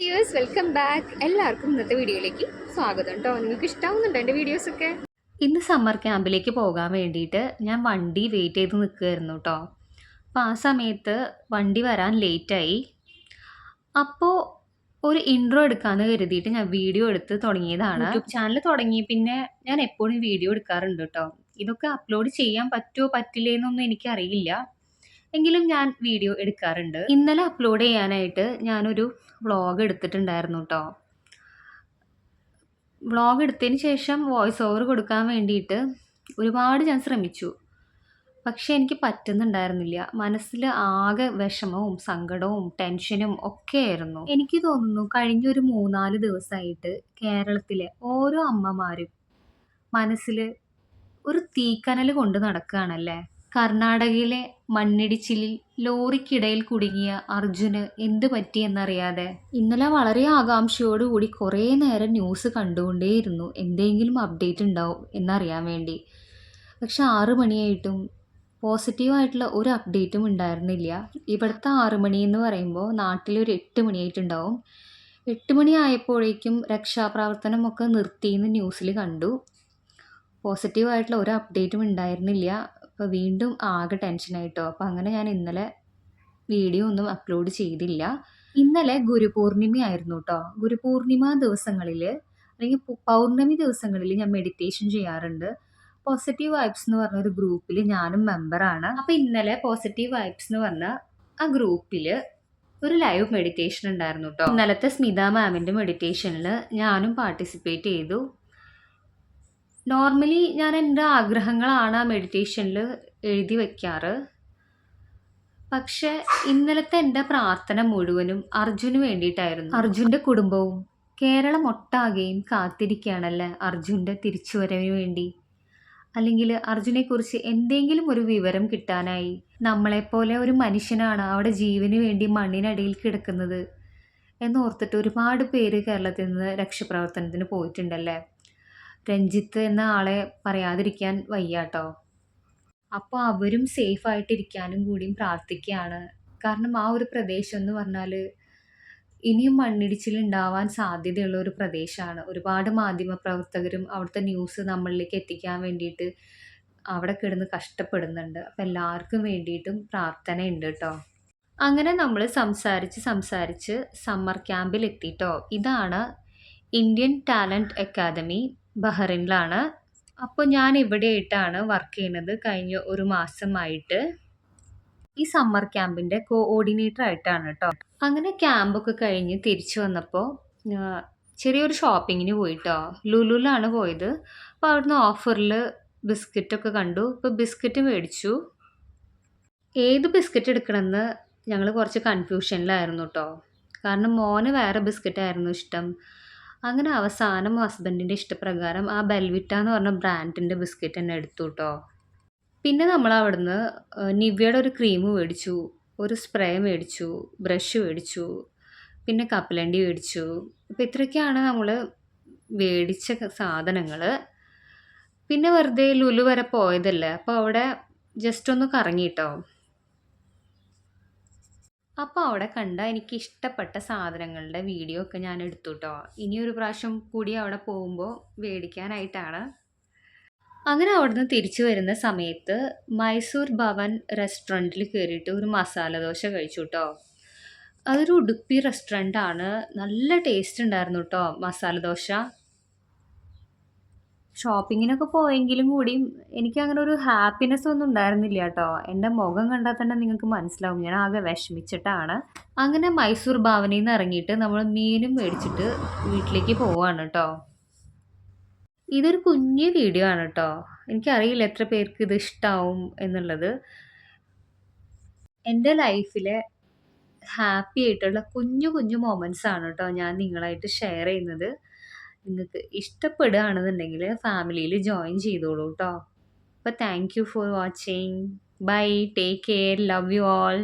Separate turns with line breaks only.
Viewers welcome back എല്ലാവർക്കും ഇന്നത്തെ വീഡിയോയിലേക്ക് സ്വാഗതം കേട്ടോ. നിങ്ങൾക്ക് ഇഷ്ടാവുന്നുണ്ടോ എന്റെ വീഡിയോസൊക്കെ
ഇന്ന് സമ്മർ ക്യാമ്പിലേക്ക് പോകാൻ വേണ്ടിയിട്ട് ഞാൻ വണ്ടി വെയിറ്റ് ചെയ്ത് നിൽക്കുമായിരുന്നു കേട്ടോ. അപ്പോൾ ആ സമയത്ത് വണ്ടി വരാൻ ലേറ്റായി അപ്പോൾ ഒരു ഇൻട്രോ എടുക്കാമെന്ന് കരുതിയിട്ട് ഞാൻ വീഡിയോ എടുത്ത് തുടങ്ങിയതാണ്. യൂട്യൂബ് ചാനൽ തുടങ്ങി. പിന്നെ ഞാൻ എപ്പോഴും വീഡിയോ എടുക്കാറുണ്ട് കേട്ടോ. ഇതൊക്കെ അപ്ലോഡ് ചെയ്യാൻ പറ്റുമോ പറ്റില്ലേന്നൊന്നും എനിക്കറിയില്ല. എങ്കിലും ഞാൻ വീഡിയോ എടുക്കാറുണ്ട്. ഇന്നലെ അപ്ലോഡ് ചെയ്യാനായിട്ട് ഞാനൊരു വ്ളോഗ് എടുത്തിട്ടുണ്ടായിരുന്നു കേട്ടോ വ്ളോഗ് എടുത്തതിന് ശേഷം വോയിസ് ഓവർ കൊടുക്കാൻ വേണ്ടിയിട്ട് ഒരുപാട് ഞാൻ ശ്രമിച്ചു. പക്ഷെ എനിക്ക് പറ്റുന്നുണ്ടായിരുന്നില്ല. മനസ്സിൽ ആകെ വിഷമവും സങ്കടവും ടെൻഷനും ഒക്കെ ആയിരുന്നു എനിക്ക് തോന്നുന്നു കഴിഞ്ഞൊരു മൂന്നാൽ ദിവസമായിട്ട് കേരളത്തിലെ ഓരോ അമ്മമാരും മനസ്സിൽ ഒരു തീക്കനൽ കൊണ്ട് നടക്കുകയാണല്ലേ? കർണാടകയിലെ മണ്ണിടിച്ചിലിൽ ലോറിക്കിടയിൽ കുടുങ്ങിയ അർജുന് എന്ത് പറ്റിയെന്നറിയാതെ ഇന്നലെ വളരെ ആകാംക്ഷയോടുകൂടി കുറേ നേരം ന്യൂസ് കണ്ടുകൊണ്ടേയിരുന്നു. എന്തെങ്കിലും അപ്ഡേറ്റ് ഉണ്ടാവും എന്നറിയാൻ വേണ്ടി. പക്ഷെ ആറു മണിയായിട്ടും പോസിറ്റീവായിട്ടുള്ള ഒരു അപ്ഡേറ്റും ഉണ്ടായിരുന്നില്ല. ഇവിടുത്തെ ആറ് മണി എന്ന് പറയുമ്പോൾ നാട്ടിലൊരു എട്ട് മണിയായിട്ടുണ്ടാവും. എട്ട് മണി ആയപ്പോഴേക്കും രക്ഷാപ്രവർത്തനമൊക്കെ നിർത്തിയെന്ന് ന്യൂസിൽ കണ്ടു. പോസിറ്റീവായിട്ടുള്ള ഒരു അപ്ഡേറ്റും ഉണ്ടായിരുന്നില്ല. അപ്പോൾ വീണ്ടും ആകെ ടെൻഷനായിട്ടോ അപ്പോൾ അങ്ങനെ ഞാൻ ഇന്നലെ വീഡിയോ ഒന്നും അപ്ലോഡ് ചെയ്തില്ല. ഇന്നലെ ഗുരുപൂർണിമയായിരുന്നു കേട്ടോ ഗുരുപൂർണിമ ദിവസങ്ങളിൽ അല്ലെങ്കിൽ പൗർണമി ദിവസങ്ങളിൽ ഞാൻ മെഡിറ്റേഷൻ ചെയ്യാറുണ്ട്. പോസിറ്റീവ് വൈബ്സ് എന്ന് പറഞ്ഞ ഒരു ഗ്രൂപ്പിൽ ഞാനും മെമ്പറാണ് അപ്പോൾ ഇന്നലെ പോസിറ്റീവ് വൈബ്സ് എന്ന് പറഞ്ഞ ആ ഗ്രൂപ്പിൽ ഒരു ലൈവ് മെഡിറ്റേഷൻ ഉണ്ടായിരുന്നു കേട്ടോ ഇന്നലത്തെ സ്മിത മാമിന്റെ മെഡിറ്റേഷനിൽ ഞാനും പാർട്ടിസിപ്പേറ്റ് ചെയ്തു. നോർമലി ഞാൻ എന്റെ ആഗ്രഹങ്ങളാണ് ആ മെഡിറ്റേഷനിൽ എഴുതി വയ്ക്കാറ് പക്ഷെ ഇന്നലത്തെ എന്റെ പ്രാർത്ഥന മുഴുവനും അർജുന് വേണ്ടിയിട്ടായിരുന്നു. അർജുന്റെ കുടുംബവും കേരളം ഒട്ടാകെയും കാത്തിരിക്കുകയാണല്ലേ അർജുന്റെ തിരിച്ചുവരവിന് വേണ്ടി? അല്ലെങ്കിൽ അർജുനെക്കുറിച്ച് എന്തെങ്കിലും ഒരു വിവരം കിട്ടാനായി നമ്മളെപ്പോലെ ഒരു മനുഷ്യനാണ് അവിടെ ജീവന് വേണ്ടി മണ്ണിനടിയിൽ കിടക്കുന്നത് എന്നോർത്തിട്ട് ഒരുപാട് പേര് കേരളത്തിൽ നിന്ന് രക്ഷപ്രവർത്തനത്തിന് പോയിട്ടുണ്ടല്ലേ? രഞ്ജിത്ത് എന്ന ആളെ പറയാതിരിക്കാൻ വയ്യാട്ടോ. അപ്പോൾ അവരും സേഫ് ആയിട്ടിരിക്കാനും കൂടിയും പ്രാർത്ഥിക്കുകയാണ്. കാരണം ആ ഒരു പ്രദേശം എന്ന് പറഞ്ഞാൽ ഇനിയും മണ്ണിടിച്ചിൽ ഉണ്ടാവാൻ സാധ്യതയുള്ള ഒരു പ്രദേശമാണ്. ഒരുപാട് മാധ്യമപ്രവർത്തകരും അവിടുത്തെ ന്യൂസ് നമ്മളിലേക്ക് എത്തിക്കാൻ വേണ്ടിയിട്ട് അവിടെ കിടന്ന് കഷ്ടപ്പെടുന്നുണ്ട്. അപ്പം എല്ലാവർക്കും വേണ്ടിയിട്ടും പ്രാർത്ഥനയുണ്ട് കേട്ടോ അങ്ങനെ നമ്മൾ സംസാരിച്ച് സംസാരിച്ച് സമ്മർ ക്യാമ്പിൽ എത്തിയിട്ടോ ഇതാണ് ഇന്ത്യൻ ടാലന്റ് അക്കാദമി ബഹ്റിനിലാണ്. അപ്പോൾ ഞാൻ ഇവിടെ ആയിട്ടാണ് വർക്ക് ചെയ്യുന്നത് കഴിഞ്ഞ ഒരു മാസമായിട്ട്. ഈ സമ്മർ ക്യാമ്പിന്റെ കോഓർഡിനേറ്റർ ആയിട്ടാണ് കേട്ടോ അങ്ങനെ ക്യാമ്പൊക്കെ കഴിഞ്ഞ് തിരിച്ചു വന്നപ്പോൾ ചെറിയൊരു ഷോപ്പിങ്ങിന് പോയിട്ടോ. ലുലുലാണ് പോയത്. അപ്പോൾ അവിടുന്ന് ഓഫറിൽ ബിസ്ക്കറ്റൊക്കെ കണ്ടു. ഇപ്പോൾ ബിസ്ക്കറ്റ് മേടിച്ചു. ഏത് ബിസ്ക്കറ്റ് എടുക്കണമെന്ന് ഞങ്ങൾ കുറച്ച് കൺഫ്യൂഷനിലായിരുന്നു കേട്ടോ കാരണം മോന് വേറെ ബിസ്ക്കറ്റായിരുന്നു ഇഷ്ടം. അങ്ങനെ അവസാനം ഹസ്ബൻഡിന്റെ ഇഷ്ടപ്രകാരം ആ ബെൽവിറ്റ എന്ന് പറഞ്ഞ ബ്രാൻഡിന്റെ ബിസ്ക്കറ്റ് തന്നെ എടുത്തു കേട്ടോ പിന്നെ നമ്മൾ അവിടുന്ന് നിവ്യയുടെ ഒരു ക്രീം മേടിച്ചു ഒരു സ്പ്രേ മേടിച്ചു ബ്രഷ് മേടിച്ചു പിന്നെ കപ്പലണ്ടി മേടിച്ചു. അപ്പോൾ ഇത്രയൊക്കെയാണ് നമ്മൾ മേടിച്ച സാധനങ്ങൾ. പിന്നെ വെറുതെ ലുലു വരെ പോയതല്ലേ? അപ്പോൾ അവിടെ ജസ്റ്റ് ഒന്ന് കറങ്ങിട്ടോ. അപ്പോൾ അവിടെ കണ്ട എനിക്ക് ഇഷ്ടപ്പെട്ട സാധനങ്ങളുടെ വീഡിയോ ഒക്കെ ഞാൻ എടുത്തു കേട്ടോ ഇനി ഒരു പ്രാവശ്യം കൂടി അവിടെ പോകുമ്പോൾ മേടിക്കാനായിട്ടാണ് അങ്ങനെ അവിടുന്ന് തിരിച്ചു വരുന്ന സമയത്ത് മൈസൂർ ഭവൻ റെസ്റ്റോറന്റിൽ കയറിയിട്ട് ഒരു മസാല ദോശ കഴിച്ചു കേട്ടോ അതൊരു ഉടുപ്പി റെസ്റ്റോറന്റ് ആണ് നല്ല ടേസ്റ്റ് ഉണ്ടായിരുന്നു കേട്ടോ മസാല ദോശ. ഷോപ്പിങ്ങിനൊക്കെ പോയെങ്കിലും കൂടിയും എനിക്ക് അങ്ങനെ ഒരു ഹാപ്പിനെസ് ഒന്നും ഉണ്ടായിരുന്നില്ല കേട്ടോ. എന്റെ മുഖം കണ്ടാൽ തന്നെ നിങ്ങൾക്ക് മനസ്സിലാവും. ഞാൻ ആകെ വിഷമിച്ചിട്ടാണ്. അങ്ങനെ മൈസൂർ ഭവനിൽ നിന്ന് ഇറങ്ങിയിട്ട് നമ്മൾ മീനും മേടിച്ചിട്ട് വീട്ടിലേക്ക് പോവാണ് കേട്ടോ. ഇതൊരു കുഞ്ഞു വീഡിയോ ആണ് കേട്ടോ. എനിക്കറിയില്ല എത്ര പേർക്ക് ഇത് ഇഷ്ടാവും എന്നുള്ളത്. എന്റെ ലൈഫിലെ ഹാപ്പി ആയിട്ടുള്ള കുഞ്ഞു കുഞ്ഞു മൊമെന്റ്സ് ആണ് കേട്ടോ ഞാൻ നിങ്ങളായിട്ട് ഷെയർ ചെയ്യുന്നത്. നിങ്ങൾക്ക് ഇഷ്ടപ്പെടുകയാണെന്നുണ്ടെങ്കിൽ ഫാമിലിയിൽ ജോയിൻ ചെയ്തോളൂ കേട്ടോ അപ്പോൾ thank you for watching bye take care love you all